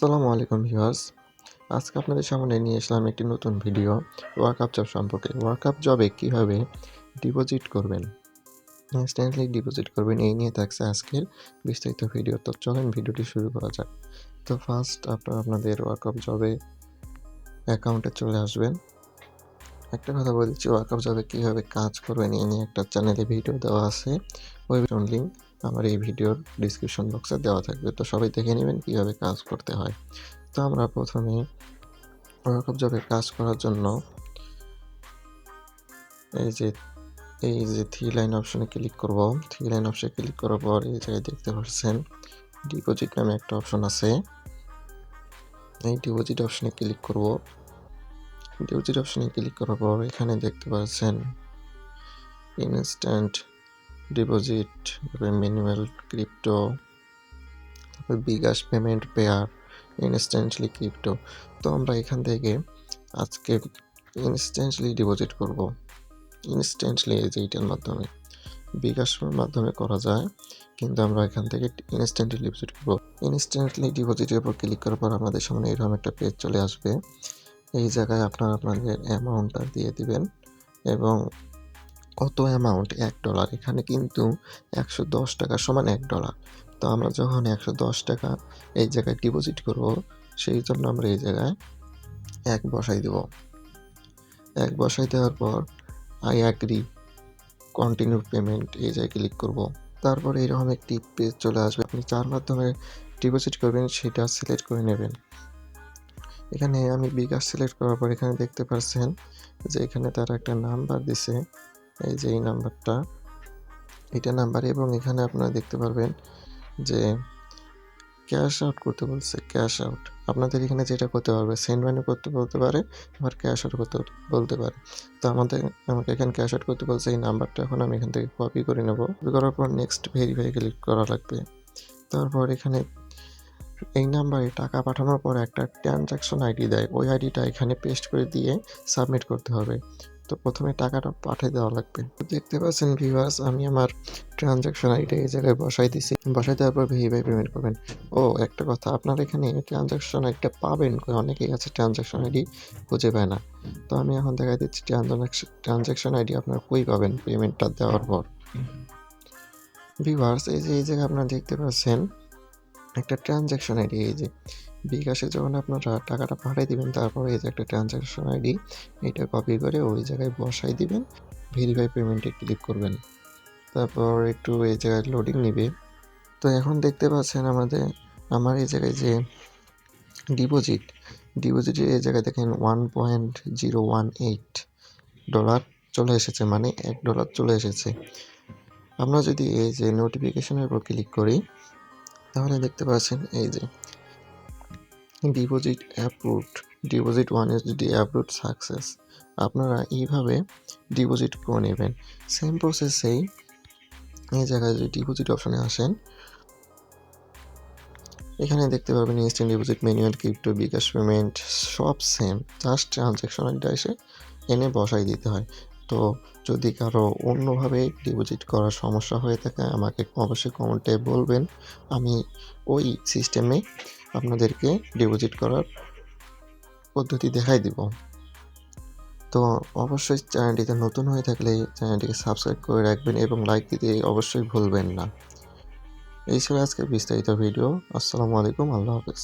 আসসালামু আলাইকুম ভিউয়ার্স। আজকে আপনাদের সামনে নিয়ে আসলাম একটি নতুন ভিডিও ওয়ার্কআপ জব সম্পর্কে। ওয়ার্কআপ জবে কীভাবে ডিপোজিট করবেন? ইনস্ট্যান্টলি ডিপোজিট করবেন, এই নিয়ে থাকছে আজকের বিস্তারিত ভিডিও। তো চলেন ভিডিওটি শুরু করা যাক। তো ফার্স্ট আপনারা আপনাদের ওয়ার্কআপ জবে অ্যাকাউন্টে চলে আসবেন। একটা কথা বলে দিচ্ছি ওয়ার্কআপ জবে কীভাবে কাজ করবেন, এই নিয়ে একটা চ্যানেলে ভিডিও দেওয়া আছে। ওই লিঙ্ক আমার এই ভিডিওর ডিসক্রিপশন বক্সে দেওয়া থাকবে। তো সবাই দেখে নেবেন কীভাবে কাজ করতে হয়। তো আমরা প্রথমে ওয়ার্কআপ জবে কাজ করার জন্য এই যে এই যে থ্রি লাইন অপশনে ক্লিক করব। থ্রি লাইন অপশনে ক্লিক করার পর এই জায়গায় দেখতে পাচ্ছেন ডিপোজিট নামে একটা অপশন আছে। এই ডিপোজিট অপশনে ক্লিক করব। ডিপোজিট অপশনে ক্লিক করার পর এখানে দেখতে পাচ্ছেন ইনস্ট্যান্ট ডিপোজিট, তারপরে ম্যানুয়াল ক্রিপ্টো, তারপরে bKash payment payer, instantly crypto. তো আমরা এখান থেকে আজকে ইনস্ট্যান্টলি ডিপোজিট করব। ইনস্ট্যান্টলি এই যে এইটার মাধ্যমে। বিকাশের মাধ্যমে করা যায়, কিন্তু আমরা এখান থেকে ইনস্ট্যান্টলি ডিপোজিট করব। ইনস্ট্যান্টলি ডিপোজিটের উপর ক্লিক করার পর আমাদের সামনে এরকম একটা পেজ চলে আসবে। এই জায়গায় আপনারা আপনাদের অ্যামাউন্টটা দিয়ে দিবেন এবং কত অ্যামাউন্ট এক ডলার এখানে কিন্তু একশো দশ টাকা সমান এক ডলার তো আমরা যখন একশো দশ টাকা এই জায়গায় ডিপোজিট করব, সেই জন্য আমরা এই জায়গায় এক বসাই দেব। এক বসাই দেওয়ার পর আই অ্যাগ্রি কন্টিনিউ পেমেন্ট এই জায়গায় ক্লিক করব। তারপর এরকম একটি পেজ চলে আসবে। আপনি যার মাধ্যমে ডিপোজিট করবেন, সেটা সিলেক্ট করে নেবেন। এখানে আমি বিকাশ সিলেক্ট করার পর এখানে দেখতে পাচ্ছেন যে এখানে তারা একটা নাম্বার দিছে। এই যে এই নাম্বারটা, এটা নাম্বার এবং এখানে আপনারা দেখতে পারবেন যে ক্যাশ আউট করতে বলছে, ক্যাশ আউট। আপনাদের এখানে যেটা করতে পারবে, সেন্ড মানি করতে বলতে পারে, আবার ক্যাশ আউট করতে বলতে পারে। তো আমাদের, আমাকে এখানে ক্যাশ আউট করতে বলছে এই নাম্বারটা, এখন আমি এখান থেকে কপি করে নেব। কপি করার পর নেক্সট ভেরিফাই ক্লিক করা লাগবে। তারপর এখানে এই নাম্বারে টাকা পাঠানোর পর একটা ট্রানজাকশন আইডি দেয়। ওই আইডিটা এখানে পেস্ট করে দিয়ে সাবমিট করতে হবে। তো প্রথমে টাকাটা পাঠিয়ে দেওয়া লাগবে। দেখতে পাচ্ছেন ভিউয়ার্স আমি আমার ট্রানজাকশন আইডি এই জায়গায় বসাই দিছি। বসাই দেওয়ার পর ভেরিফাই পেমেন্ট করবেন। ও, একটা কথা, আপনার এখানে ট্রানজাকশন আইডিটা পাবেন অনেকেই আছে ট্রানজাকশন আইডি খুঁজে পায় না। তো আমি এখন দেখা দিচ্ছি ট্রানজাকশন আইডি আপনার কই পাবেন পেমেন্টটা দেওয়ার পর। ভিউয়ার্স এই যে, এই জায়গায় আপনারা দেখতে পাচ্ছেন, একটা ট্রানজ্যাকশন আইডি এই যে। বিকাশে যখন আপনারা টাকাটা পাঠিয়ে দিবেন, তারপরে এই যে একটা ট্রানজ্যাকশন আইডি এটা কপি করে ওই জায়গায় বসাই দিবেন ভেরিফাই পেমেন্টে ক্লিক করবেন। তারপর একটু এই জায়গায় লোডিং নেবে। তো এখন দেখতে পাচ্ছেন আমাদের, আমার এই জায়গায় যে ডিপোজিট ডিপোজিটের এই জায়গায় দেখেন one point zero one eight dollar চলে এসেছে মানে এক ডলার চলে এসেছে। আমরা যদি এই যে নোটিফিকেশনের উপর ক্লিক করি, তাহলে দেখতে পাচ্ছেন এই যে deposit approved deposit one D approved success আপনারা এইভাবে ডিপোজিট করে নেবেন। সেম প্রসেসেই এই জায়গায় যদি ডিপোজিট অপশানে আসেন, এখানে দেখতে পাবেন instant deposit manual crypto bKash payment সব সেম জাস্ট ট্রানজ্যাকশন এসে এনে বসাই দিতে হয়। তো যদি কারও অন্যভাবে ডিপোজিট করার সমস্যা হয়ে থাকে, আমাকে অবশ্যই কমেন্টে বলবেন। আমি ওই সিস্টেমে আপনাদেরকে ডিপোজিট করার পদ্ধতি দেখাই দিব। তো অবশ্যই চ্যানেলটিতে নতুন হয়ে থাকলে চ্যানেলটিকে সাবস্ক্রাইব করে রাখবেন এবং লাইক দিতে অবশ্যই ভুলবেন না। এই ছিল আজকের বিস্তারিত ভিডিও আসসালামু আলাইকুম, আল্লাহ হাফেজ।